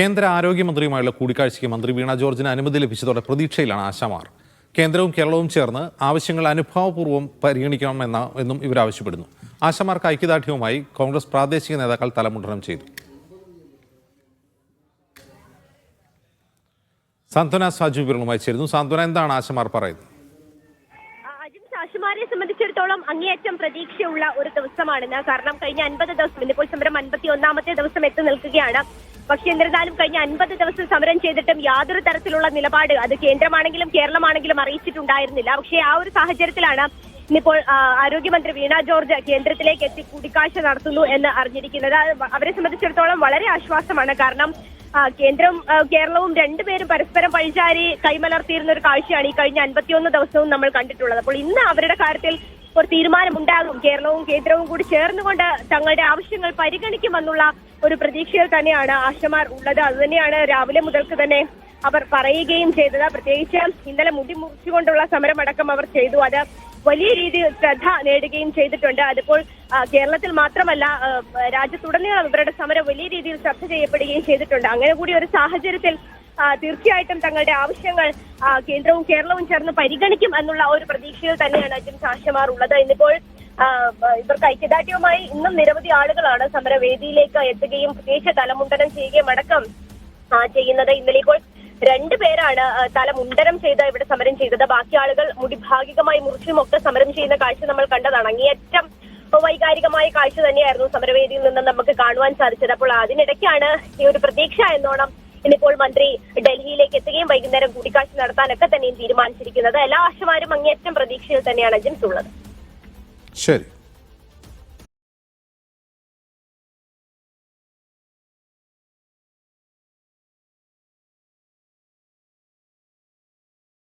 കേന്ദ്ര ആരോഗ്യമന്ത്രിയുമായുള്ള കൂടിക്കാഴ്ചയ്ക്ക് മന്ത്രി വീണ ജോർജിന് അനുമതി ലഭിച്ചതോടെ പ്രതീക്ഷയിലാണ് ആശാമാർ. കേന്ദ്രവും കേരളവും ചേർന്ന് ആവശ്യങ്ങൾ അനുഭാവപൂർവം പരിഗണിക്കണമെന്ന എന്നും ഇവർ ആവശ്യപ്പെടുന്നു. ആശാമാർക്ക് ഐക്യദാർഢ്യവുമായി കോൺഗ്രസ് പ്രാദേശിക നേതാക്കൾ തലമുണ്ടനം ചെയ്തു. സാന്ത്വന സാജു വിവരങ്ങളുമായി ചേരുന്നു. സാന്ത്വന എന്താണ് ആശമാർ പറയുന്നത്? ആശുമാരെ സംബന്ധിച്ചിടത്തോളം അങ്ങേയറ്റം പ്രതീക്ഷയുള്ള ഒരു ദിവസമാണിന്ന് കാരണം കഴിഞ്ഞ അൻപത് ദിവസം ഇന്നിപ്പോൾ സമരം അൻപത്തി ഒന്നാമത്തെ ദിവസം എത്തി നിൽക്കുകയാണ്. പക്ഷേ എന്നിരുന്നാലും കഴിഞ്ഞ അൻപത് ദിവസം സമരം ചെയ്തിട്ടും യാതൊരു തരത്തിലുള്ള നിലപാട് അത് കേന്ദ്രമാണെങ്കിലും കേരളമാണെങ്കിലും അറിയിച്ചിട്ടുണ്ടായിരുന്നില്ല. പക്ഷേ ആ ഒരു സാഹചര്യത്തിലാണ് ഇന്നിപ്പോൾ ആരോഗ്യമന്ത്രി വീണ ജോർജ് കേന്ദ്രത്തിലേക്ക് എത്തി കൂടിക്കാഴ്ച നടത്തുന്നു എന്ന് അറിഞ്ഞിരിക്കുന്നത്. അവരെ സംബന്ധിച്ചിടത്തോളം വളരെ ആശ്വാസമാണ്. കാരണം കേന്ദ്രം കേരളവും രണ്ടുപേരും പരസ്പരം പഴിചാരി കൈമലർത്തിയിരുന്ന ഒരു കാഴ്ചയാണ് ഈ കഴിഞ്ഞ അൻപത്തിയൊന്ന് ദിവസവും നമ്മൾ കണ്ടിട്ടുള്ളത്. അപ്പോൾ ഇന്ന് അവരുടെ കാര്യത്തിൽ ഒരു തീരുമാനമുണ്ടാകും. കേരളവും കേന്ദ്രവും കൂടി ചേർന്നുകൊണ്ട് തങ്ങളുടെ ആവശ്യങ്ങൾ പരിഗണിക്കുമെന്നുള്ള ഒരു പ്രതീക്ഷയിൽ തന്നെയാണ് ആശമാർ ഉള്ളത്. അതുതന്നെയാണ് രാവിലെ മുതൽക്ക് തന്നെ അവർ പറയുകയും ചെയ്തത്. പ്രത്യേകിച്ച് ഇന്നലെ മുടി മുറിച്ചുകൊണ്ടുള്ള സമരമടക്കം അവർ ചെയ്തു. അത് വലിയ രീതിയിൽ ശ്രദ്ധ നേടുകയും ചെയ്തിട്ടുണ്ട്. അതിപ്പോൾ കേരളത്തിൽ മാത്രമല്ല രാജ്യത്തുടനീളം ഇവരുടെ സമരം വലിയ രീതിയിൽ ചർച്ച ചെയ്യപ്പെടുകയും ചെയ്തിട്ടുണ്ട്. അങ്ങനെ കൂടി ഒരു സാഹചര്യത്തിൽ തീർച്ചയായിട്ടും തങ്ങളുടെ ആവശ്യങ്ങൾ കേന്ദ്രവും കേരളവും ചേർന്ന് പരിഗണിക്കും എന്നുള്ള ഒരു പ്രതീക്ഷയിൽ തന്നെയാണ് അജിം ഷാഷമാർ ഉള്ളത്. ഇന്നിപ്പോൾ ഇവർക്ക് ഐക്യദാർഢ്യവുമായി ഇന്നും നിരവധി ആളുകളാണ് സമരവേദിയിലേക്ക് എത്തുകയും പ്രത്യേകിച്ച് തലമുണ്ടനം ചെയ്യുകയും അടക്കം ചെയ്യുന്നത്. ഇന്നലെ ഇപ്പോൾ രണ്ടു പേരാണ് തല മുണ്ടനം ചെയ്ത് ഇവിടെ സമരം ചെയ്തത്. ബാക്കി ആളുകൾ മുടി ഭാഗികമായി മുറിച്ചും ഒക്കെ സമരം ചെയ്യുന്ന കാഴ്ച നമ്മൾ കണ്ടതാണ്. അങ്ങേയറ്റം വൈകാരികമായ കാഴ്ച തന്നെയായിരുന്നു സമരവേദിയിൽ നിന്ന് നമുക്ക് കാണുവാൻ സാധിച്ചത്. അപ്പോൾ അതിനിടയ്ക്കാണ് ഈ ഒരു പ്രതീക്ഷ എന്നോണം ഇന്നിപ്പോൾ മന്ത്രി ഡൽഹിയിലേക്ക് എത്തുകയും വൈകുന്നേരം കൂടിക്കാഴ്ച നടത്താനൊക്കെ തന്നെയും തീരുമാനിച്ചിരിക്കുന്നത്. എല്ലാ ആശമാരും അങ്ങേയറ്റം പ്രതീക്ഷയിൽ തന്നെയാണ് ജിംസ് ഉള്ളത് ശരി.